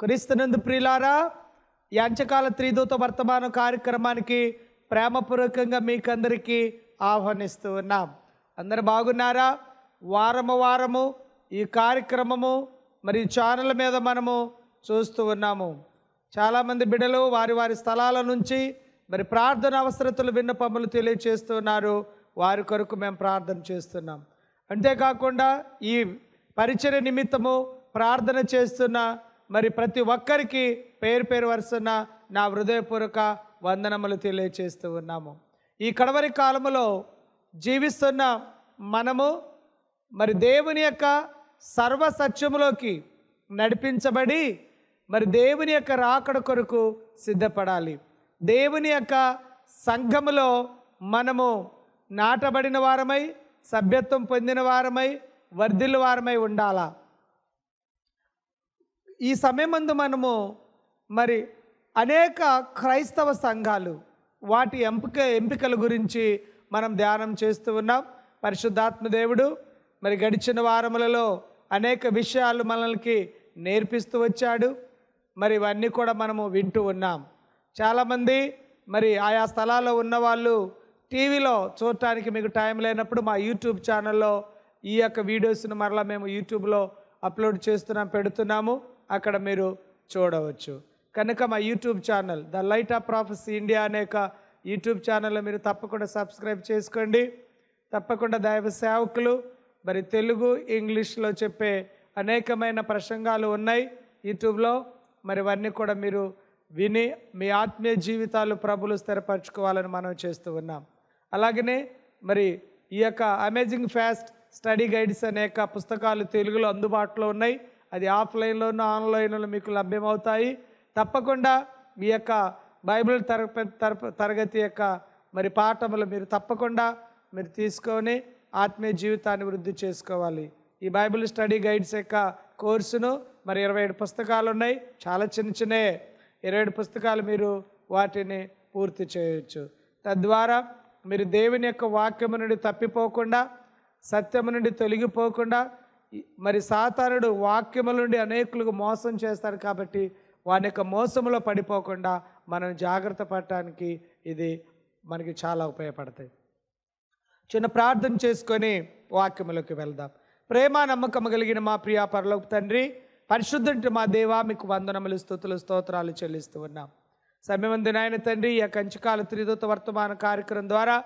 క్రీస్తునందు ప్రియులారా యాంచకాల త్రిదూత వర్తమాన కార్యక్రమానికి ప్రేమపూర్వకంగా మీకందరికీ ఆహ్వానిస్తూ ఉన్నాం. అందరు బాగున్నారా? వారము వారము ఈ కార్యక్రమము మరి ఛానల్ మీద మనము చూస్తూ ఉన్నాము. చాలామంది బిడ్డలు వారి వారి స్థలాల నుంచి మరి ప్రార్థన అవసరతలు విన్నపములు తెలియచేస్తున్నారు వారి కొరకు మేము ప్రార్థన చేస్తున్నాం. అంతేకాకుండా ఈ పరిచయ నిమిత్తము ప్రార్థన చేస్తున్న మరి ప్రతి ఒక్కరికి పేరు పేరు వరుసన నా హృదయపూర్వక వందనములు తెలియచేస్తూ ఉన్నాము. ఈ కడవరి కాలములో జీవిస్తున్న మనము మరి దేవుని యొక్క సర్వ సత్యములోకి నడిపించబడి మరి దేవుని యొక్క రాకడ కొరకు సిద్ధపడాలి. దేవుని యొక్క సంఘములో మనము నాటబడిన వారమై సభ్యత్వం పొందిన వారమై వర్ధిల్లు వారమై ఉండాలా? ఈ సమయమందు మనము మరి అనేక క్రైస్తవ సంఘాలు వాటి ఎంపిక ఎంపికల గురించి మనం ధ్యానం చేస్తూ ఉన్నాం. పరిశుద్ధాత్మ దేవుడు మరి గడిచిన వారములలో అనేక విషయాలు మనల్కి నేర్పిస్తూ వచ్చాడు. మరి ఇవన్నీ కూడా మనము వింటూ ఉన్నాం. చాలామంది మరి ఆయా స్థలాల్లో ఉన్న వాళ్ళు టీవీలో చూడటానికి మీకు టైం లేనప్పుడు మా యూట్యూబ్ ఛానల్లో ఈ యొక్క వీడియోస్ను మరలా మేము యూట్యూబ్లో అప్లోడ్ చేస్తున్నాం పెడుతున్నాము. అక్కడ మీరు చూడవచ్చు. కనుక మా YouTube channel the light of prophecy India అనేక యూట్యూబ్ ఛానల్లో మీరు తప్పకుండా సబ్స్క్రైబ్ చేసుకోండి. తప్పకుండా దైవ సేవకులు మరి తెలుగు ఇంగ్లీష్లో చెప్పే అనేకమైన ప్రసంగాలు ఉన్నాయి యూట్యూబ్లో. మరి ఇవన్నీ కూడా మీరు విని మీ ఆత్మీయ జీవితాలు ప్రభులు స్థిరపరచుకోవాలని మనం చేస్తూ ఉన్నాం. అలాగనే మరి ఈ యొక్క అమేజింగ్ ఫాస్ట్ స్టడీ గైడ్స్ అనేక పుస్తకాలు తెలుగులో అందుబాటులో ఉన్నాయి. అది ఆఫ్లైన్లోనూ ఆన్లైన్లో మీకు లభ్యమవుతాయి. తప్పకుండా మీ యొక్క బైబిల్ తరగ తరగతి యొక్క మరి పాఠములు మీరు తప్పకుండా మీరు తీసుకొని ఆత్మీయ జీవితాన్ని వృద్ధి చేసుకోవాలి. ఈ బైబిల్ స్టడీ గైడ్స్ యొక్క కోర్సును మరి ఇరవై ఏడు పుస్తకాలు ఉన్నాయి చాలా చిన్న చిన్నవి ఇరవై ఏడు పుస్తకాలు మీరు వాటిని పూర్తి చేయవచ్చు తద్వారా మీరు దేవుని యొక్క వాక్యము నుండి తప్పిపోకుండా సత్యము నుండి తొలగిపోకుండా మరి సాతానుడు వాక్యముల నుండి అనేకులకు మోసం చేస్తాడు కాబట్టి వాని యొక్క మోసములో పడిపోకుండా మనం జాగ్రత్త పడటానికి ఇది మనకి చాలా ఉపయోగపడతాయి. చిన్న ప్రార్థన చేసుకొని వాక్యములోకి వెళ్దాం. ప్రేమ నమ్మకం కలిగిన మా ప్రియా పరలోకి తండ్రి పరిశుద్ధుంటి మా దేవా మీకు వందనములు స్థుతులు స్తోత్రాలు చెల్లిస్తూ ఉన్నాం. సమయమంది నాయన తండ్రి ఈ కంచకాల త్రిదూత వర్తమాన కార్యక్రమం ద్వారా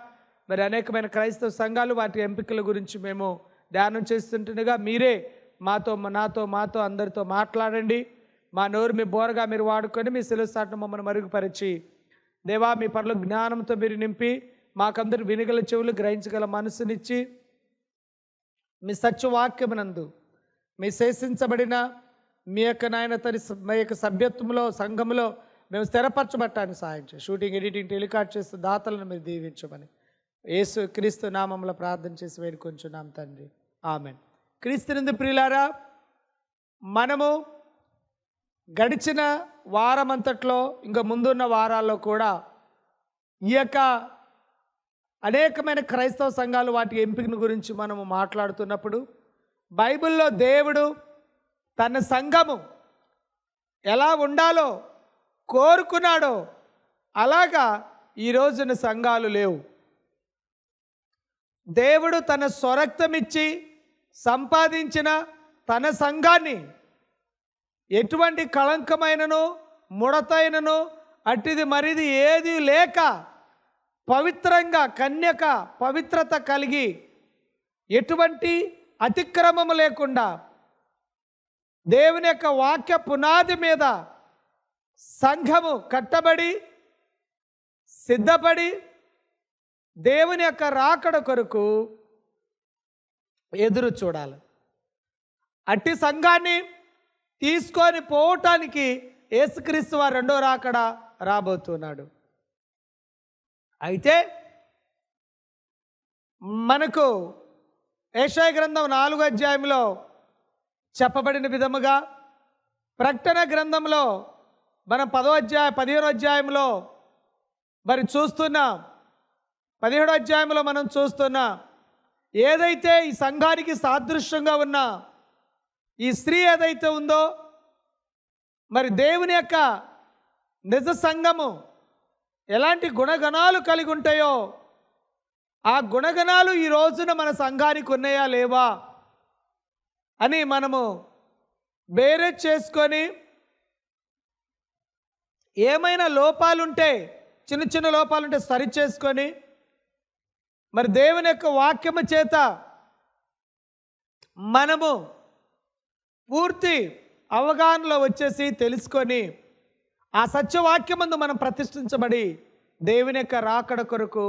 మరి అనేకమైన క్రైస్తవ సంఘాలు వాటి ఎంపికల గురించి మేము ధ్యానం చేస్తుంటుండగా మీరే మాతో నాతో మాతో అందరితో మాట్లాడండి. మా నోరు మీ బోరగా మీరు వాడుకొని మీ సెలవుసాటను మమ్మల్ని మరుగుపరిచి. దేవా మీ పనులు జ్ఞానంతో మీరు నింపి మాకందరు వినగల చెవులు గ్రహించగల మనసునిచ్చి మీ సత్యవాక్యమునందు మీ శేషించబడిన మీ యొక్క నాయన తరి మీ యొక్క సభ్యత్వంలో సంఘంలో మేము స్థిరపరచబట్టాన్ని సాయం చేయి. షూటింగ్ ఎడిటింగ్ టెలికాస్ట్ చేస్తూ దాతలను మీరు దీవించమని. యేసు క్రీస్తు నామంలో ప్రార్థన చేసి వేడుకొంచున్నాం తండ్రి. ఆమె క్రీస్తునందు ప్రియులారా మనము గడిచిన వారమంతట్లో ఇంకా ముందున్న వారాల్లో కూడా ఈ యొక్క అనేకమైన క్రైస్తవ సంఘాలు వాటి ఎంపికను గురించి మనము మాట్లాడుతున్నప్పుడు బైబిల్లో దేవుడు తన సంఘము ఎలా ఉండాలో కోరుకున్నాడో అలాగా ఈ రోజున సంఘాలు లేవు. దేవుడు తన స్వరక్తమిచ్చి సంపాదించిన తన సంఘాన్ని ఎటువంటి కళంకమైనను ముడతైనను అట్టిది మరిది ఏది లేక పవిత్రంగా కన్యక పవిత్రత కలిగి ఎటువంటి అతిక్రమము లేకుండా దేవుని యొక్క వాక్య పునాది మీద సంఘము కట్టబడి సిద్ధపడి దేవుని యొక్క రాకడ కొరకు ఎదురు చూడాలి. అట్టి సంఘాన్ని తీసుకొని పోవటానికి యేసుక్రీస్తు వారు రెండో రాకడ రాబోతున్నాడు. అయితే మనకు ఏషాయ గ్రంథం నాలుగో అధ్యాయంలో చెప్పబడిన విధముగా ప్రకటన గ్రంథంలో మనం పదో అధ్యాయ పదిహేనో అధ్యాయంలో మరి చూస్తున్నాం. పదిహేడు అధ్యాయంలో మనం చూస్తున్న ఏదైతే ఈ సంఘానికి సాదృశ్యంగా ఉన్న ఈ స్త్రీ ఏదైతే ఉందో మరి దేవుని యొక్క నిజ సంఘము ఎలాంటి గుణగణాలు కలిగి ఉంటాయో ఆ గుణగణాలు ఈ రోజున మన సంఘానికి ఉన్నాయా లేవా అని మనము బేరేజ్ చేసుకొని ఏమైనా లోపాలుంటే చిన్న చిన్న లోపాలుంటే సరి చేసుకొని మరి దేవుని యొక్క వాక్యము చేత మనము పూర్తి అవగాహనలో వచ్చేసి తెలుసుకొని ఆ సత్యవాక్యమందు మనం ప్రతిష్ఠించబడి దేవుని యొక్క రాకడ కొరకు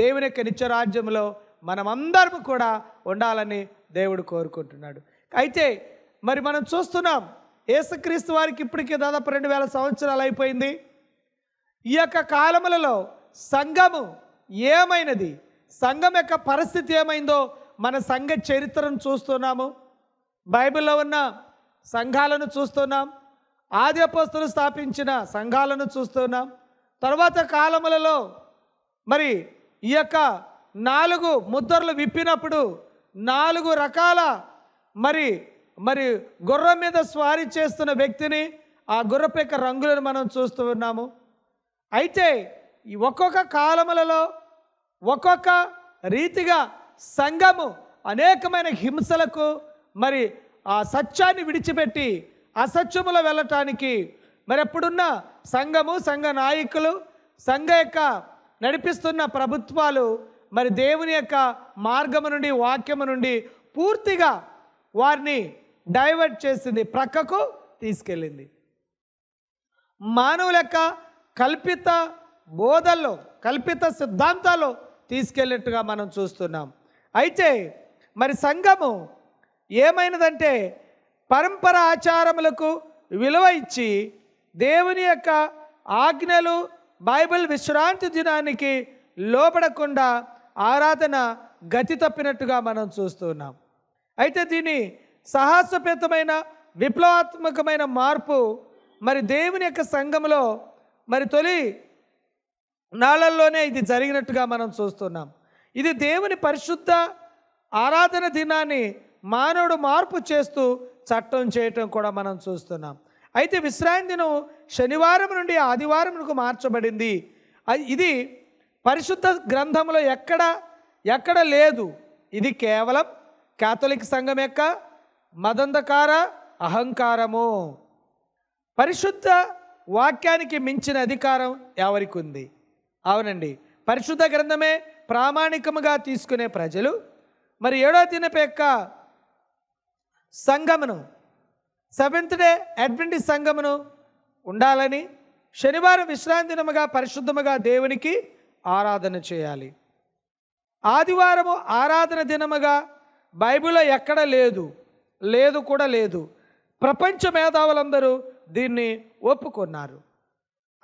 దేవుని యొక్క నిత్యరాజ్యంలో మనమందరం కూడా ఉండాలని దేవుడు కోరుకుంటున్నాడు. అయితే మరి మనం చూస్తున్నాం యేసుక్రీస్తు వారికి ఇప్పటికే దాదాపు రెండు వేల సంవత్సరాలు అయిపోయింది. ఈ యొక్క కాలములలో సంఘము ఏమైనది? సంఘం యొక్క పరిస్థితి ఏమైందో మన సంఘ చరిత్రను చూస్తున్నాము. బైబిల్లో ఉన్న సంఘాలను చూస్తున్నాం. ఆదిపోస్తులు స్థాపించిన సంఘాలను చూస్తున్నాం. తర్వాత కాలములలో మరి ఈ యొక్క నాలుగు ముద్రలు విప్పినప్పుడు నాలుగు రకాల మరి మరి గుర్రం మీద స్వారీ చేస్తున్న వ్యక్తిని ఆ గుర్రపు యొక్క రంగులను మనం చూస్తూ ఉన్నాము. అయితే ఈ ఒక్కొక్క కాలములలో ఒక్కొక్క రీతిగా సంఘము అనేకమైన హింసలకు మరి ఆ సత్యాన్ని విడిచిపెట్టి అసత్యములో వెళ్ళటానికి మరి ఎప్పుడున్న సంఘము సంఘ నాయకులు సంఘ యొక్క నడిపిస్తున్న ప్రభుత్వాలు మరి దేవుని యొక్క మార్గము నుండి వాక్యము నుండి పూర్తిగా వారిని డైవర్ట్ చేసింది ప్రక్కకు తీసుకెళ్ళింది. మానవుల యొక్క కల్పిత బోధల్లో కల్పిత సిద్ధాంతాలు తీసుకెళ్ళినట్టుగా మనం చూస్తున్నాం. అయితే మరి సంఘము ఏమైనదంటే పరంపర ఆచారములకు విలువ ఇచ్చి దేవుని యొక్క ఆజ్ఞలు బైబిల్ విశ్రాంతి దినానికి లోపడకుండా ఆరాధన గతి తప్పినట్టుగా మనం చూస్తున్నాం. అయితే దీని సాహసోపేతమైన విప్లవాత్మకమైన మార్పు మరి దేవుని యొక్క సంఘములో మరి తొలి నాళ్ళల్లోనే ఇది జరిగినట్టుగా మనం చూస్తున్నాం. ఇది దేవుని పరిశుద్ధ ఆరాధన దినాన్ని మానవుడు మార్పు చేస్తూ చట్టం చేయటం కూడా మనం చూస్తున్నాం. అయితే విశ్రాంతి దినం శనివారం నుండి ఆదివారంకు మార్చబడింది. ఇది పరిశుద్ధ గ్రంథంలో ఎక్కడ ఎక్కడ లేదు. ఇది కేవలం కాథలిక్ సంఘం యొక్క మదంధకార అహంకారము. పరిశుద్ధ వాక్యానికి మించిన అధికారం ఎవరికి ఉంది? అవునండి. పరిశుద్ధ గ్రంథమే ప్రామాణికముగా తీసుకునే ప్రజలు. మరి ఏడో దినపు యొక్క సంఘమును సెవెంత్ డే అడ్వెంటి సంఘమును ఉండాలని శనివారం విశ్రాంతి దినముగా పరిశుద్ధముగా దేవునికి ఆరాధన చేయాలి. ఆదివారము ఆరాధన దినముగా బైబిల్లో ఎక్కడ లేదు లేదు కూడా లేదు. ప్రపంచ మేధావులందరూ దీన్ని ఒప్పుకున్నారు.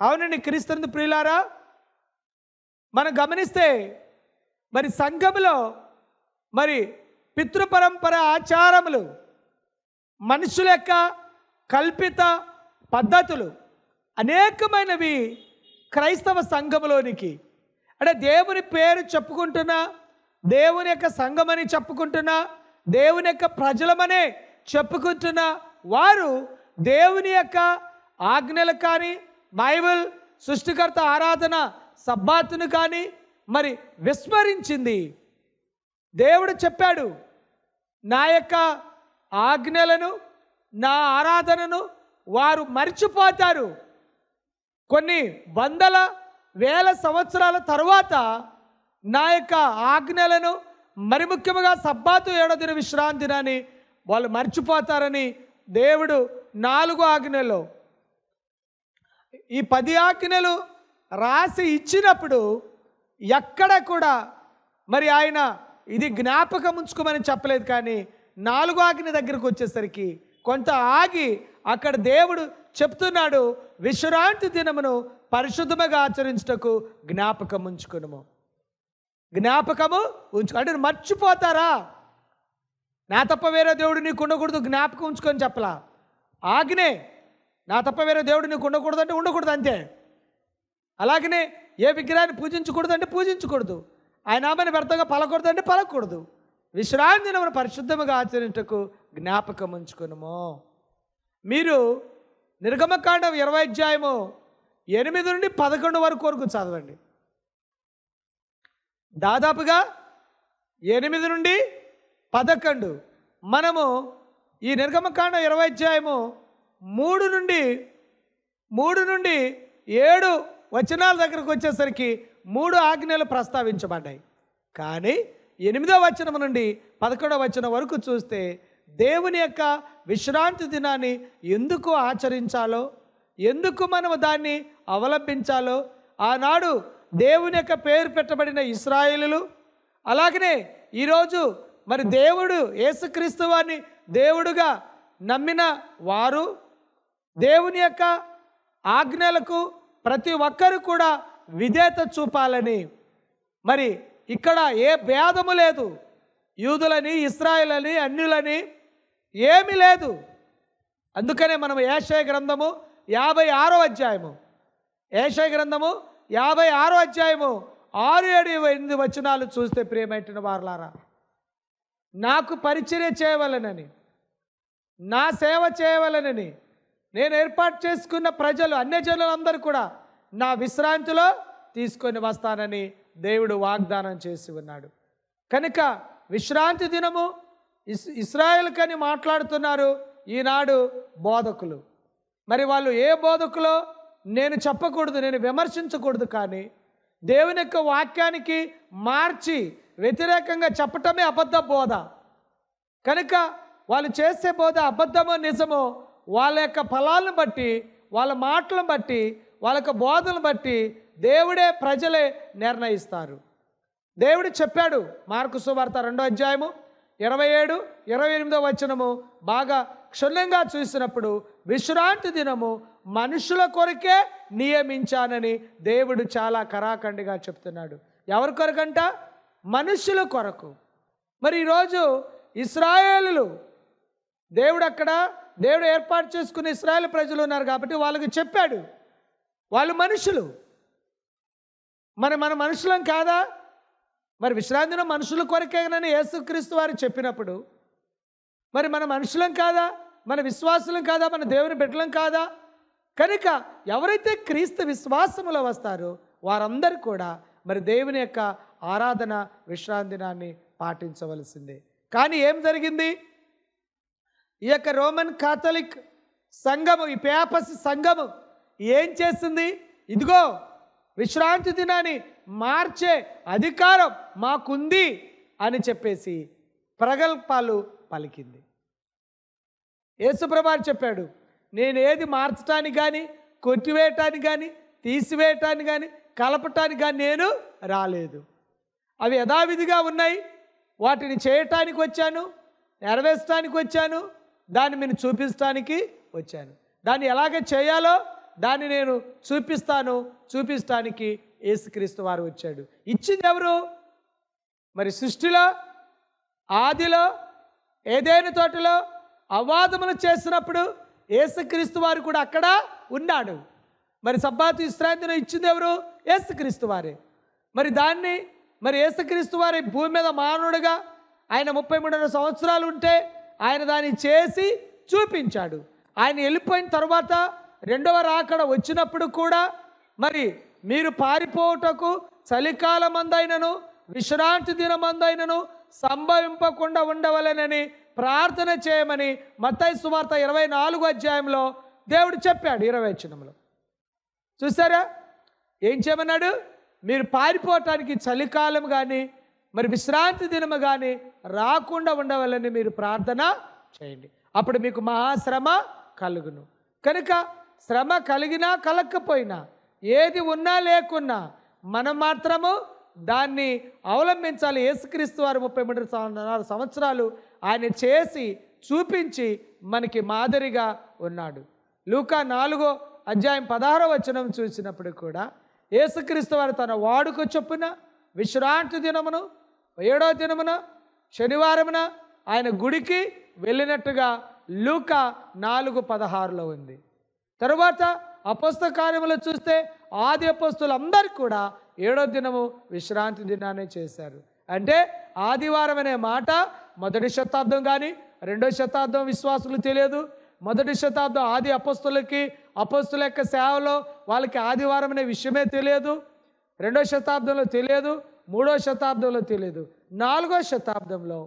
అవునండి క్రీస్తు ప్రియులారా మనం గమనిస్తే మరి సంఘములో మరి పితృపరంపర ఆచారములు మనుషుల యొక్క కల్పిత పద్ధతులు అనేకమైనవి క్రైస్తవ సంఘములోనికి. అంటే దేవుని పేరు చెప్పుకుంటున్నా దేవుని యొక్క సంఘమని చెప్పుకుంటున్నా దేవుని యొక్క ప్రజలమనే చెప్పుకుంటున్న వారు దేవుని యొక్క ఆజ్ఞలు కానీ బైబిల్ సృష్టికర్త ఆరాధన సబ్బాతును కానీ మరి విస్మరించింది. దేవుడు చెప్పాడు నా యొక్క ఆజ్ఞలను నా ఆరాధనను వారు మర్చిపోతారు. కొన్ని వందల వేల సంవత్సరాల తరువాత నా యొక్క ఆజ్ఞలను మరి ముఖ్యంగా సబ్బాతు ఏడదిన విశ్రాంతి దినాన్ని వాళ్ళు మర్చిపోతారని దేవుడు నాలుగు ఆజ్ఞలు. ఈ పది ఆజ్ఞలు రాసి ఇచ్చినప్పుడు ఎక్కడ కూడా మరి ఆయన ఇది జ్ఞాపకం ఉంచుకోమని చెప్పలేదు కానీ నాలుగో ఆజ్ఞ దగ్గరకు వచ్చేసరికి కొంత ఆగి అక్కడ దేవుడు చెప్తున్నాడు విశ్రాంతి దినమును పరిశుద్ధముగా ఆచరించుటకు జ్ఞాపకం ఉంచుకునుము. జ్ఞాపకము ఉంచు అంటే మర్చిపోతారా? నా తప్ప వేరే దేవుడు నీకు ఉండకూడదు జ్ఞాపకం ఉంచుకొని చెప్పలా? ఆజ్ఞే నా తప్ప వేరే దేవుడు నీకు ఉండకూడదు అంటే ఉండకూడదు అంతే. అలాగనే ఏ విగ్రహాన్ని పూజించకూడదు అంటే పూజించకూడదు. ఆయన నామని వ్యర్థంగా పలకూడదు అంటే పలకూడదు. విశ్రాంతి దినమును పరిశుద్ధముగా ఆచరించటకు జ్ఞాపకం ఉంచుకునము. మీరు నిర్గమకాండం ఇరవై అధ్యాయము ఎనిమిది నుండి పదకొండు వరకు వరకు చదవండి. దాదాపుగా ఎనిమిది నుండి పదకొండు. మనము ఈ నిర్గమకాండం ఇరవై అధ్యాయము మూడు నుండి మూడు నుండి ఏడు వచనాల దగ్గరకు వచ్చేసరికి మూడు ఆజ్ఞలు ప్రస్తావించబడ్డాయి. కానీ ఎనిమిదో వచనం నుండి పదకొండవ వచనం వరకు చూస్తే దేవుని యొక్క విశ్రాంతి దినాన్ని ఎందుకు ఆచరించాలో ఎందుకు మనము దాన్ని అవలంబించాలో ఆనాడు దేవుని యొక్క పేరు పెట్టబడిన ఇస్రాయిలు అలాగనే ఈరోజు మరి దేవుడు యేసుక్రీస్తు వారిని దేవుడుగా నమ్మిన వారు దేవుని యొక్క ఆజ్ఞలకు ప్రతి ఒక్కరు కూడా విధేత చూపాలని. మరి ఇక్కడ ఏ భేదము లేదు. యూదులని ఇస్రాయిలని అన్యులని ఏమీ లేదు. అందుకనే మనం ఏషయ గ్రంథము యాభై ఆరో అధ్యాయము. ఏషయ గ్రంథము యాభై ఆరో అధ్యాయము ఆరు ఏడు ఎనిమిది వచనాలు చూస్తే ప్రియమైన వారలారా నాకు పరిచర్య చేయవలనని నా సేవ చేయవలనని నేను ఏర్పాటు చేసుకున్న ప్రజలు అన్యజనులందరూ కూడా నా విశ్రాంతిలో తీసుకొని వస్తానని దేవుడు వాగ్దానం చేసి ఉన్నాడు. కనుక విశ్రాంతి దినము ఇస్ ఇస్రాయల్ కని మాట్లాడుతున్నారు ఈనాడు బోధకులు. మరి వాళ్ళు ఏ బోధకులో నేను చెప్పకూడదు నేను విమర్శించకూడదు కానీ దేవుని యొక్క వాక్యానికి మార్చి వ్యతిరేకంగా చెప్పటమే అబద్ధ బోధ. కనుక వాళ్ళు చేసే బోధ అబద్ధమో నిజమో వాళ్ళ యొక్క ఫలాలను బట్టి వాళ్ళ మాటలను బట్టి వాళ్ళ యొక్క బోధలను బట్టి దేవుడే ప్రజలే నిర్ణయిస్తారు. దేవుడు చెప్పాడు మార్కు సువార్త రెండో అధ్యాయము ఇరవై ఏడు ఇరవై ఎనిమిదో వచనము బాగా క్షుణ్ణంగా చూసినప్పుడు విశ్రాంతి దినము మనుషుల కొరకే నియమించానని దేవుడు చాలా కరాఖండిగా చెప్తున్నాడు. ఎవరి కొరకంట? మనుషుల కొరకు. మరి ఈరోజు ఇస్రాయేలులు దేవుడు అక్కడ దేవుడు ఏర్పాటు చేసుకున్న ఇస్రాయల్ ప్రజలు ఉన్నారు కాబట్టి వాళ్ళకి చెప్పాడు. వాళ్ళు మనుషులు. మరి మన మనుషులం కాదా? మరి విశ్రాంతిలో మనుషుల కొరకేనని యేసుక్రీస్తు వారు చెప్పినప్పుడు. మరి మన మనుషులం కాదా? మన విశ్వాసులం కాదా? మన దేవుని బిడ్డలం కాదా? కనుక ఎవరైతే క్రీస్తు విశ్వాసములో వస్తారో వారందరూ కూడా మరి దేవుని యొక్క ఆరాధన విశ్రాంతి పాటించవలసిందే. కానీ ఏం జరిగింది? ఈ యొక్క రోమన్ కాథలిక్ సంఘము ఈ పేపస్ సంఘము ఏం చేస్తుంది? ఇదిగో విశ్రాంతి దినాన్ని మార్చే అధికారం మాకుంది అని చెప్పేసి ప్రగల్పాలు పలికింది. యేసుప్రభారు చెప్పాడు నేను ఏది మార్చటానికి కానీ కొట్టివేయటానికి కానీ తీసివేయటానికి కానీ కలపటానికి కానీ నేను రాలేదు. అవి యథావిధిగా ఉన్నాయి. వాటిని చేయటానికి వచ్చాను నెరవేర్చడానికి వచ్చాను దాన్ని నేను చూపించడానికి వచ్చాను. దాన్ని ఎలాగ చేయాలో దాన్ని నేను చూపిస్తాను చూపించడానికి యేసుక్రీస్తు వారు వచ్చాడు. ఇచ్చింది ఎవరు? మరి సృష్టిలో ఆదిలో ఏదైనా తోటలో అవాదములు చేసినప్పుడు యేసుక్రీస్తు వారు కూడా అక్కడ ఉన్నాడు. మరి సబ్బాతు విశ్రాంతిని ఇచ్చింది ఎవరు? యేసుక్రీస్తు వారే. మరి దాన్ని మరి యేసుక్రీస్తు వారి భూమి మీద మానవుడుగా ఆయన ముప్పై మూడున్నర సంవత్సరాలు ఉంటే ఆయన దాన్ని చేసి చూపించాడు. ఆయన వెళ్ళిపోయిన తర్వాత రెండవ రాకడ వచ్చినప్పుడు కూడా మరి మీరు పారిపోవుటకు చలికాలం అందైనను విశ్రాంతి దినమందైనను సంభవింపకుండా ఉండవలెనని ప్రార్థన చేయమని మత్తయి సువార్త ఇరవై నాలుగు అధ్యాయంలో దేవుడు చెప్పాడు ఇరవై చిన్నంలో చూసారా? ఏం చేయమన్నాడు? మీరు పారిపోవటానికి చలికాలం కానీ మరి విశ్రాంతి దినము కానీ రాకుండా ఉండవాలని మీరు ప్రార్థన చేయండి. అప్పుడు మీకు మహాశ్రమ కలుగును. కనుక శ్రమ కలిగినా కలగకపోయినా ఏది ఉన్నా లేకున్నా మనం మాత్రము దాన్ని అవలంబించాలి. యేసుక్రీస్తు వారు ముప్పై మూడు సంవ- సంవత్సరాలు ఆయన చేసి చూపించి మనకి మాదిరిగా ఉన్నాడు. లూకా నాలుగో అధ్యాయం పదహారో వచనం చూసినప్పుడు కూడా యేసుక్రీస్తు వారు తన వాడుక చొప్పున విశ్రాంతి దినమును ఏడో దినమున శనివారమున ఆయన గుడికి వెళ్ళినట్టుగా లూక నాలుగు పదహారులో ఉంది. తరువాత అపస్త కార్యములు చూస్తే ఆది అపస్తులు అందరు కూడా ఏడో దినము విశ్రాంతి దినాన్ని చేశారు. అంటే ఆదివారం అనే మాట మొదటి శతాబ్దం కానీ రెండో శతాబ్దం విశ్వాసులు తెలియదు. మొదటి శతాబ్దం ఆది అపస్తులకి అపస్తుల యొక్క సేవలో వాళ్ళకి ఆదివారం అనే విషయమే తెలియదు. రెండో శతాబ్దంలో తెలియదు. మూడో శతాబ్దంలో తెలియదు నాలుగో శతాబ్దంలో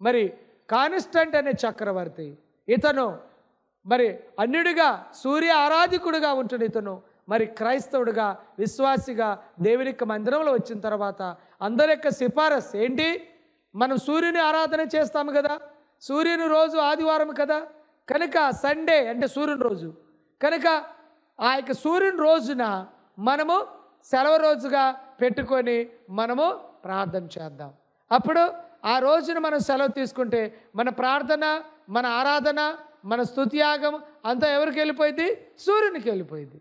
మరి కానిస్టంట్ అనే చక్రవర్తి ఇతను మరి అన్యుడిగా సూర్య ఆరాధికుడిగా ఉంటాడు ఇతను మరి క్రైస్తవుడిగా విశ్వాసిగా దేవునికి మందిరంలో వచ్చిన తర్వాత అందరి యొక్క సిఫారసు ఏంటి? మనం సూర్యుని ఆరాధన చేస్తాము కదా? సూర్యుని రోజు ఆదివారం కదా? కనుక సండే అంటే సూర్యుని రోజు. కనుక ఆ యొక్క సూర్యుని రోజున మనము సెలవు రోజుగా పెట్టుకొని మనము ప్రార్థన చేద్దాం. అప్పుడు ఆ రోజున మనం సెలవు తీసుకుంటే మన ప్రార్థన మన ఆరాధన మన స్థుతియాగం అంతా ఎవరికి వెళ్ళిపోయింది? సూర్యునికి వెళ్ళిపోయింది.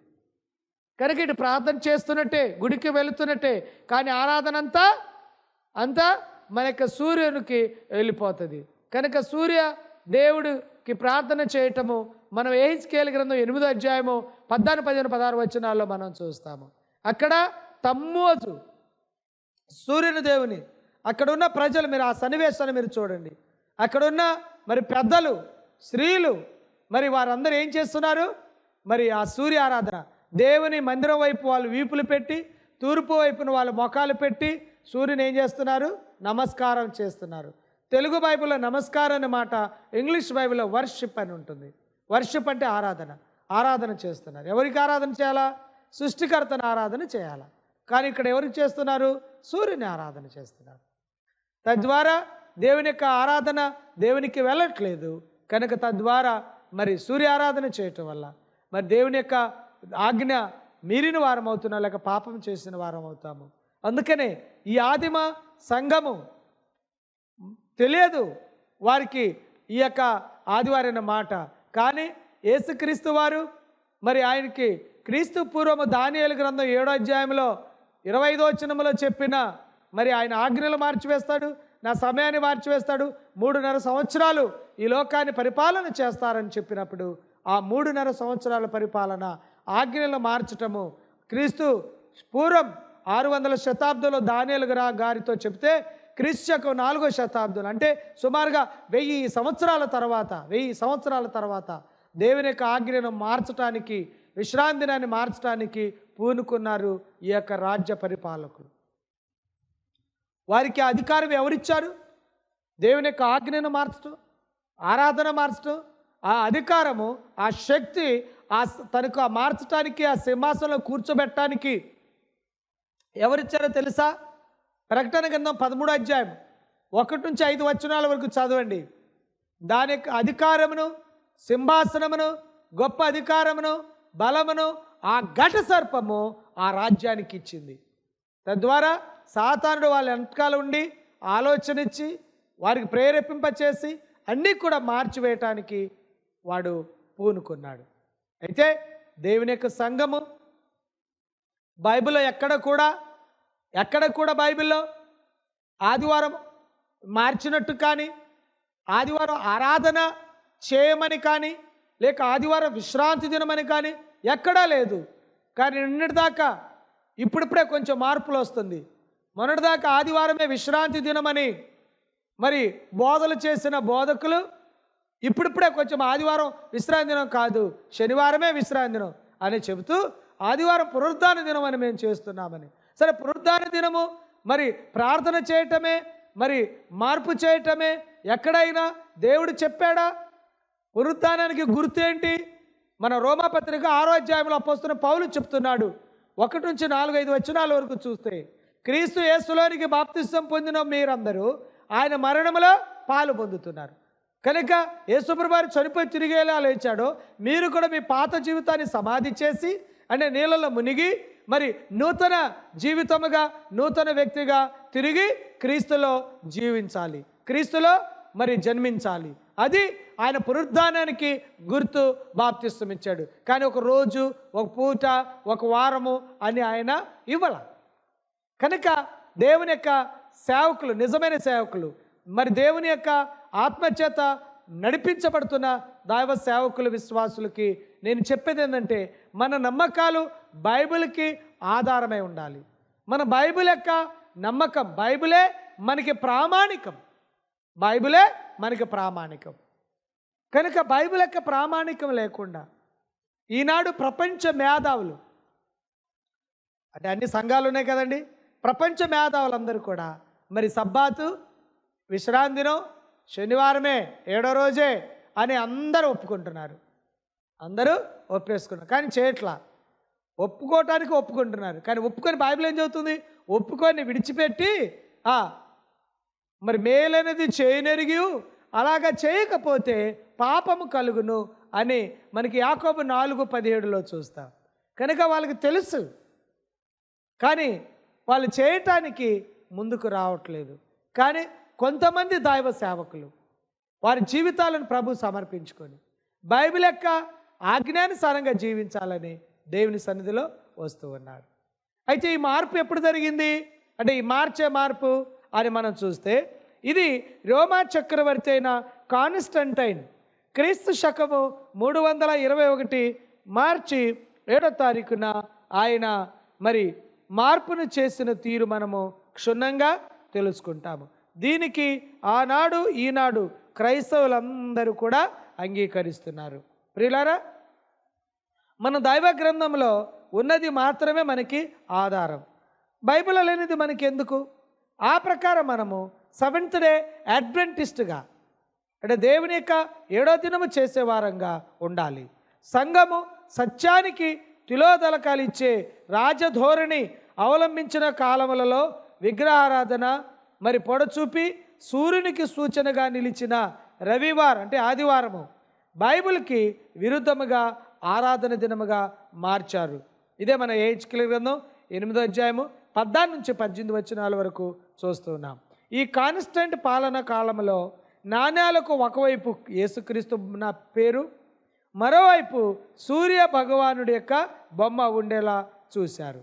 కనుక ఇటు ప్రార్థన చేస్తున్నట్టే గుడికి వెళుతున్నట్టే కానీ ఆరాధన అంతా అంతా మన యొక్క సూర్యునికి వెళ్ళిపోతుంది. కనుక సూర్య దేవుడికి ప్రార్థన చేయటము మనం ఏ గ్రంథం ఎనిమిదో అధ్యాయము పద్నాలుగు పదిహేను పదహారు వచనాల్లో మనం చూస్తాము. అక్కడ తమ్మోజు సూర్యుని దేవుని. అక్కడ ఉన్న ప్రజలు మీరు ఆ సన్నివేశాన్ని మీరు చూడండి. అక్కడ ఉన్న మరి పెద్దలు స్త్రీలు మరి వారందరూ ఏం చేస్తున్నారు? మరి ఆ సూర్య ఆరాధన. దేవుని మందిరం వైపు వాళ్ళు వీపులు పెట్టి తూర్పు వైపున వాళ్ళు మొఖాలు పెట్టి సూర్యుని ఏం చేస్తున్నారు? నమస్కారం చేస్తున్నారు. తెలుగు బైబిల్లో నమస్కారం అనే మాట ఇంగ్లీష్ బైబిల్లో వర్షిప్ అని ఉంటుంది. వర్షిప్ అంటే ఆరాధన. ఆరాధన చేస్తున్నారు. ఎవరికి ఆరాధన చేయాలా? సృష్టికర్తను ఆరాధన చేయాలా? కానీ ఇక్కడ ఎవరికి చేస్తున్నారు? సూర్యుని ఆరాధన చేస్తున్నారు. తద్వారా దేవుని యొక్క ఆరాధన దేవునికి వెళ్ళట్లేదు. కనుక తద్వారా మరి సూర్య ఆరాధన చేయటం వల్ల మరి దేవుని యొక్క ఆజ్ఞ మీరిన వారం అవుతున్నాం లేక పాపం చేసిన వారం అవుతాము. అందుకనే ఈ ఆదిమ సంఘము తెలియదు వారికి ఈ యొక్క ఆదివారైన మాట. కానీ యేసుక్రీస్తు వారు మరి ఆయనకి క్రీస్తు పూర్వము దానియేలు గ్రంథం ఏడో అధ్యాయంలో ఇరవై ఐదో చిన్నములో చెప్పిన మరి ఆయన ఆజ్ఞలు మార్చివేస్తాడు నా సమయాన్ని మార్చివేస్తాడు మూడున్నర సంవత్సరాలు ఈ లోకాన్ని పరిపాలన చేస్తారని చెప్పినప్పుడు ఆ మూడున్నర సంవత్సరాల పరిపాలన ఆజ్ఞలు మార్చటము క్రీస్తు పూర్వం ఆరు వందల శతాబ్దంలో దానియలు గారితో చెప్తే క్రీస్తు నాలుగో శతాబ్దం అంటే సుమారుగా వెయ్యి సంవత్సరాల తర్వాత వెయ్యి సంవత్సరాల తర్వాత దేవుని యొక్క ఆజ్ఞను మార్చటానికి విశ్రాంతి దినాన్ని మార్చడానికి పూనుకున్నారు ఈ యొక్క రాజ్య పరిపాలకులు వారికి ఆ అధికారం ఎవరిచ్చారు? దేవుని యొక్క ఆజ్ఞను మార్చడం ఆరాధన మార్చడం ఆ అధికారము ఆ శక్తి ఆ తనకు ఆ మార్చడానికి ఆ సింహాసనంలో కూర్చోబెట్టడానికి ఎవరిచ్చారో తెలుసా? ప్రకటన గ్రంథం పదమూడు అధ్యాయం ఒకటి నుంచి ఐదు వచనాల వరకు చదవండి. దాని యొక్క అధికారమును సింహాసనమును గొప్ప అధికారమును బలమును ఆ ఘట సర్పము ఆ రాజ్యానికి ఇచ్చింది. తద్వారా సాతానుడు వాళ్ళ వెనకాల ఉండి ఆలోచన ఇచ్చి వారికి ప్రేరేపింపచేసి అన్నీ కూడా మార్చివేయటానికి వాడు పూనుకున్నాడు. అయితే దేవుని యొక్క సంఘము బైబిల్లో ఎక్కడ కూడా ఎక్కడ కూడా బైబిల్లో ఆదివారం మార్చినట్టు కానీ ఆదివారం ఆరాధన చేయమని కానీ లేక ఆదివారం విశ్రాంతి దినమని కానీ ఎక్కడా లేదు. కానీ నిన్నటిదాకా ఇప్పుడిప్పుడే కొంచెం మార్పులు వస్తుంది. మొన్నటిదాకా ఆదివారమే విశ్రాంతి దినమని మరి బోధలు చేసిన బోధకులు ఇప్పుడిప్పుడే కొంచెం ఆదివారం విశ్రాంతి దినం కాదు శనివారమే విశ్రాంతి దినం అని చెబుతూ ఆదివారం పునరుద్ధాన దినం అని మేము చేస్తున్నామని. సరే పునరుద్ధాన దినము మరి ప్రార్థన చేయటమే మరి మార్పు చేయటమే ఎక్కడైనా దేవుడు చెప్పాడా? పునరుద్ధానానికి గుర్తేంటి? మన రోమాపత్రిక ఆరో అధ్యాయంలో అపోస్తున్న పౌలు చెప్తున్నాడు. ఒకటి నుంచి నాలుగు ఐదు వచనాల వరకు చూస్తే క్రీస్తు యేసులోనికి బాప్తిష్టం పొందిన మీరందరూ ఆయన మరణములో పాలు పొందుతున్నారు. కనుక యేసుప్రభారి చనిపోయి తిరిగేలా లేచాడో మీరు కూడా మీ పాత జీవితాన్ని సమాధి చేసి అంటే నీళ్ళలో మునిగి మరి నూతన జీవితముగా నూతన వ్యక్తిగా తిరిగి క్రీస్తులో జీవించాలి. క్రీస్తులో మరి జన్మించాలి. అది ఆయన పునరుద్ధానానికి గుర్తు బాప్తిస్తం ఇచ్చాడు. కానీ ఒక రోజు ఒక పూట ఒక వారము అని ఆయన ఇవ్వాల. కనుక దేవుని యొక్క సేవకులు నిజమైన సేవకులు మరి దేవుని యొక్క ఆత్మచేత నడిపించబడుతున్న దైవ సేవకులు విశ్వాసులకి నేను చెప్పేది ఏంటంటే మన నమ్మకాలు బైబిల్కి ఆధారమై ఉండాలి. మన బైబిల్ యొక్క నమ్మకం బైబిలే మనకి ప్రామాణికం. బైబిలే మనకి ప్రామాణికం. కనుక బైబిల్ యొక్క ప్రామాణికం లేకుండా ఈనాడు ప్రపంచ మేధావులు అంటే అన్ని సంఘాలు ఉన్నాయి కదండి ప్రపంచ మేధావులందరూ కూడా మరి సబ్బాతు విశ్రాంతినో శనివారమే ఏడో రోజే అని అందరూ ఒప్పుకుంటున్నారు. అందరూ ఒప్పేసుకున్నారు. కానీ చేయట్లా ఒప్పుకోవటానికి ఒప్పుకుంటున్నారు. కానీ ఒప్పుకొని బైబిల్ ఏం చదువుతుంది? ఒప్పుకొని విడిచిపెట్టి మరి మేలనేది చేయనెరిగి అలాగా చేయకపోతే పాపము కలుగును అని మనకి యాకోబు నాలుగు పదిహేడులో చూస్తాం. కనుక వాళ్ళకి తెలుసు. కానీ వాళ్ళు చేయటానికి ముందుకు రావట్లేదు. కానీ కొంతమంది దైవ సేవకులు వారి జీవితాలను ప్రభు సమర్పించుకొని బైబిల్ యొక్క ఆజ్ఞానుసారంగా జీవించాలని దేవుని సన్నిధిలో వస్తూ ఉన్నారు. అయితే ఈ మార్పు ఎప్పుడు జరిగింది? అంటే ఈ మార్చే మార్పు అని మనం చూస్తే ఇది రోమా చక్రవర్తి అయిన కాన్స్టంటైన్. క్రీస్తు శకము మూడు వందల ఇరవై ఒకటి మార్చి ఏడో తారీఖున ఆయన మరి మార్పును చేసిన తీరు మనము క్షుణ్ణంగా తెలుసుకుంటాము. దీనికి ఆనాడు ఈనాడు క్రైస్తవులందరూ కూడా అంగీకరిస్తున్నారు. ప్రిలారా మన దైవ గ్రంథంలో ఉన్నది మాత్రమే మనకి ఆధారం. బైబిల్ లేనిది మనకి ఎందుకు ఆ ప్రకారం మనము సెవెంత్ డే అడ్వెంటిస్ట్గా అంటే దేవుని యొక్క ఏడో దినము చేసే వారంగా ఉండాలి. సంఘము సత్యానికి తిలోదలకాలు ఇచ్చే రాజధోరణి అవలంబించిన కాలములలో విగ్రహారాధన మరి పొడచూపి సూర్యునికి సూచనగా నిలిచిన రవివారం అంటే ఆదివారము బైబిల్కి విరుద్ధముగా ఆరాధన దినముగా మార్చారు. ఇదే మన ఏహెచ్కిల గ్రంథం ఎనిమిదో అధ్యాయము పద్నాలుగు నుంచి పద్దెనిమిది వచనాల వరకు చూస్తున్నాం. ఈ కాన్స్టెంట్ పాలన కాలంలో నాణ్యాలకు ఒకవైపు యేసుక్రీస్తు నా పేరు మరోవైపు సూర్య భగవానుడి యొక్క బొమ్మ ఉండేలా చూశారు.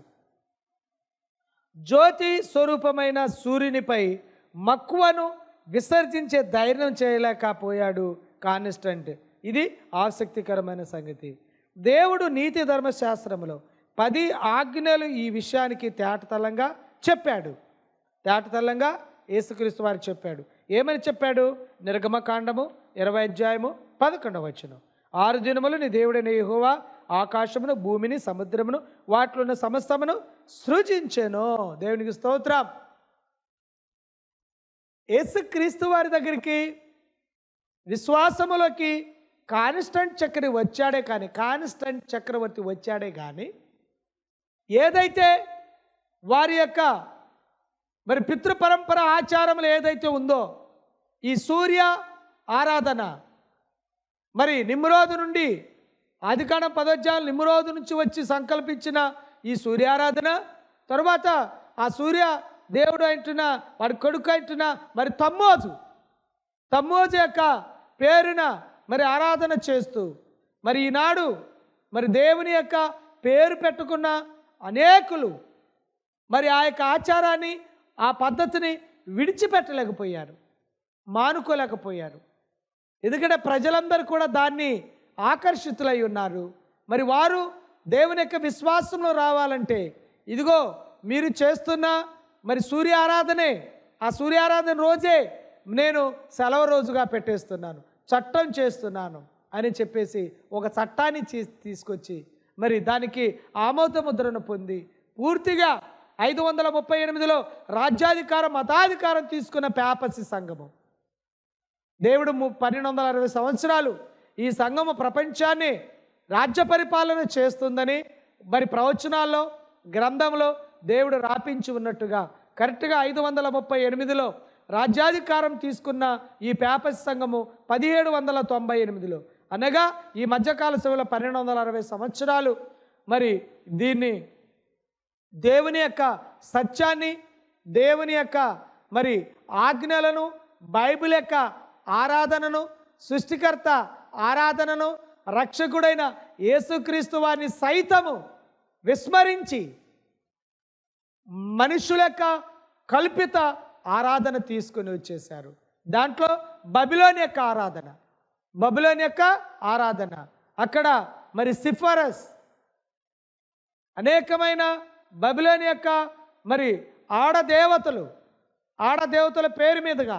జ్యోతి స్వరూపమైన సూర్యునిపై మక్కువను విసర్జించే ధైర్యం చేయలేకపోయాడు కాన్స్టెంట్ ఇది ఆసక్తికరమైన సంగతి. దేవుడు నీతి ధర్మశాస్త్రంలో పది ఆజ్ఞలు ఈ విషయానికి తేటతలంగా చెప్పాడు. తేటతల్లంగా యేసుక్రీస్తు వారు చెప్పాడు. ఏమని చెప్పాడు? నిర్గమకాండము ఇరవై అధ్యాయము పదకొండవ వచ్చును ఆరు దినములు నీ దేవుడైన యహోవా ఆకాశమును భూమిని సముద్రమును వాటిలో ఉన్న సమస్తమును సృజించెను. దేవునికి స్తోత్రం. యేసుక్రీస్తు వారి దగ్గరికి విశ్వాసములోకి కాన్స్టంట్ చక్రవర్తి వచ్చాడే కానీ కాన్స్టంట్ చక్రవర్తి వచ్చాడే కానీ ఏదైతే వారి యొక్క మరి పితృపరంపర ఆచారములు ఏదైతే ఉందో ఈ సూర్య ఆరాధన మరి నిమ్రోదు నుండి అధికారం పదోధ్యాయులు నిమ్మరోజు నుంచి వచ్చి సంకల్పించిన ఈ సూర్యారాధన తర్వాత ఆ సూర్య దేవుడు అంటున్న వాడి కొడుకు అంటున్న మరి తమ్మోజు తమ్మోజు యొక్క పేరున మరి ఆరాధన చేస్తూ మరి ఈనాడు మరి దేవుని యొక్క పేరు పెట్టుకున్న అనేకులు మరి ఆ యొక్క ఆచారాన్ని ఆ పద్ధతిని విడిచిపెట్టలేకపోయారు మానుకోలేకపోయారు. ఎందుకంటే ప్రజలందరూ కూడా దాన్ని ఆకర్షితులై ఉన్నారు. మరి వారు దేవుని యొక్క విశ్వాసంలో రావాలంటే ఇదిగో మీరు చేస్తున్న మరి సూర్య ఆరాధనే ఆ సూర్య ఆరాధన రోజే నేను సెలవు రోజుగా పెట్టేస్తున్నాను చట్టం చేస్తున్నాను అని చెప్పేసి ఒక చట్టాన్ని తీసుకొచ్చి మరి దానికి ఆమోద ముద్రను పొంది పూర్తిగా ఐదు వందల ముప్పై ఎనిమిదిలో రాజ్యాధికారం మతాధికారం తీసుకున్న పేపసి సంఘము. దేవుడు ము- పన్నెండు వందల అరవై సంవత్సరాలు ఈ సంఘము ప్రపంచాన్ని రాజ్య పరిపాలన చేస్తుందని మరి ప్రవచనాల్లో గ్రంథంలో దేవుడు రాపించి ఉన్నట్టుగా కరెక్ట్గా ఐదు వందల ముప్పై ఎనిమిదిలో రాజ్యాధికారం తీసుకున్న ఈ పేపస్ సంఘము పదిహేడు వందల తొంభై ఎనిమిదిలో. అనగా ఈ మధ్యకాల సేవలో పన్నెండు వందల అరవై సంవత్సరాలు. మరి దీన్ని దేవుని యొక్క సత్యాన్ని దేవుని యొక్క మరి ఆజ్ఞలను బైబిల్ యొక్క ఆరాధనను సృష్టికర్త ఆరాధనను రక్షకుడైన యేసుక్రీస్తు వారిని సైతము విస్మరించి మనుషుల యొక్క కల్పిత ఆరాధన తీసుకొని వచ్చేశారు. దాంట్లో బబిలోని యొక్క ఆరాధన. బబులోని యొక్క ఆరాధన. అక్కడ మరి సిఫరస్. అనేకమైన బబులోని యొక్క మరి ఆడదేవతలు ఆడదేవతల పేరు మీదుగా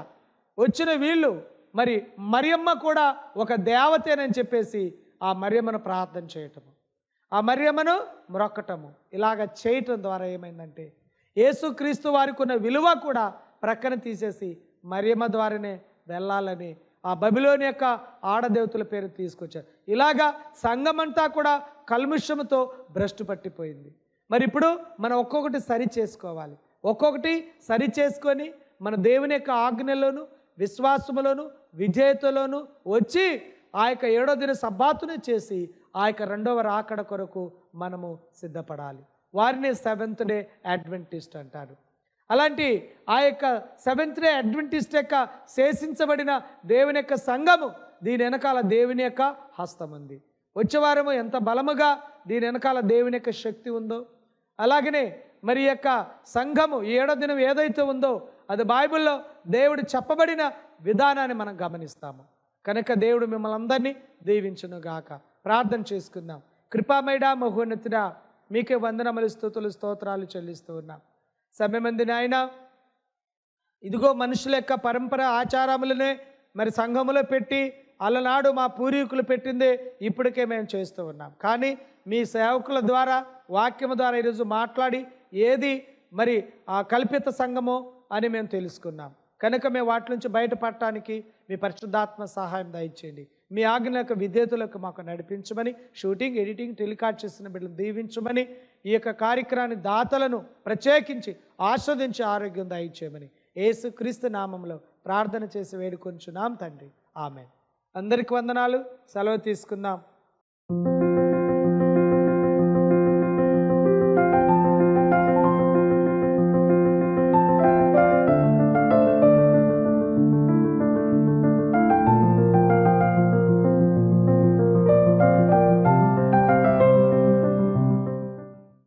వచ్చిన వీళ్ళు మరి మరియమ్మ కూడా ఒక దేవతేనని చెప్పేసి ఆ మరియమ్మను ప్రార్థన చేయటము. ఆ మరియమ్మను మ్రొక్కటము. ఇలాగ చేయటం ద్వారా ఏమైందంటే యేసుక్రీస్తు వారికి ఉన్న విలువ కూడా ప్రక్కన తీసేసి మరియమ్మ ద్వారానే వెళ్ళాలని ఆ బబిలోని యొక్క ఆడదేవతల పేరు తీసుకొచ్చారు. ఇలాగా సంఘమంతా కూడా కల్ముషముతో భ్రష్టు పట్టిపోయింది. మరి ఇప్పుడు మనం ఒక్కొక్కటి సరి చేసుకోవాలి. ఒక్కొక్కటి సరి చేసుకొని మన దేవుని యొక్క ఆజ్ఞలోను విశ్వాసములోను విజేతలోను వచ్చి ఆ యొక్క ఏడో దిన సబ్బాతుని చేసి ఆ యొక్క రెండవ రాకడ కొరకు మనము సిద్ధపడాలి. వారిని సెవెంత్ డే అడ్వెంటిస్ట్ అంటారు. అలాంటి ఆ యొక్క సెవెంత్ డే అడ్వెంటిస్ట్ యొక్క శేషించబడిన దేవుని యొక్క సంఘము దీని వెనకాల దేవుని యొక్క హస్తం ఉంది వచ్చేవారము ఎంత బలముగా దీని వెనకాల దేవుని యొక్క శక్తి ఉందో అలాగనే మరి యొక్క సంఘము ఏడో దినం ఏదైతే ఉందో అది బైబిల్లో దేవుడు చెప్పబడిన విధానాన్ని మనం గమనిస్తాము. కనుక దేవుడు మిమ్మల్ని అందరినీ దీవించును గాక. ప్రార్థన చేసుకుందాం. కృపామైడా మహోన్నతుడా మీకే వందనములు స్థుతులు స్తోత్రాలు చెల్లిస్తూ ఉన్నాం. సమయమంది నాయన ఇదిగో మనుషుల యొక్క పరంపర ఆచారములనే మరి సంఘములో పెట్టి అలనాడు మా పూర్వీకులు పెట్టిందే ఇప్పటికే మేము చేస్తూ ఉన్నాం. కానీ మీ సేవకుల ద్వారా వాక్యము ద్వారా ఈరోజు మాట్లాడి ఏది మరి ఆ కల్పిత సంఘము అని మేము తెలుసుకున్నాం. కనుక మేము వాటి నుంచి బయటపడటానికి మీ పరిశుద్ధాత్మ సహాయం దయచేయండి. మీ ఆజ్ఞ యొక్క విధేతులకు మాకు నడిపించమని షూటింగ్ ఎడిటింగ్ టెలికాస్ట్ చేసిన బిడ్డలు దీవించమని ఈ యొక్క కార్యక్రమాన్ని దాతలను ప్రత్యేకించి ఆస్వాదించి ఆరోగ్యం దయచేయమని యేసు క్రీస్తు నామంలో ప్రార్థన చేసి వేడుకొంచున్నాం తండ్రి. ఆమె అందరికి వందనాలు. సెలవు తీసుకుందాం.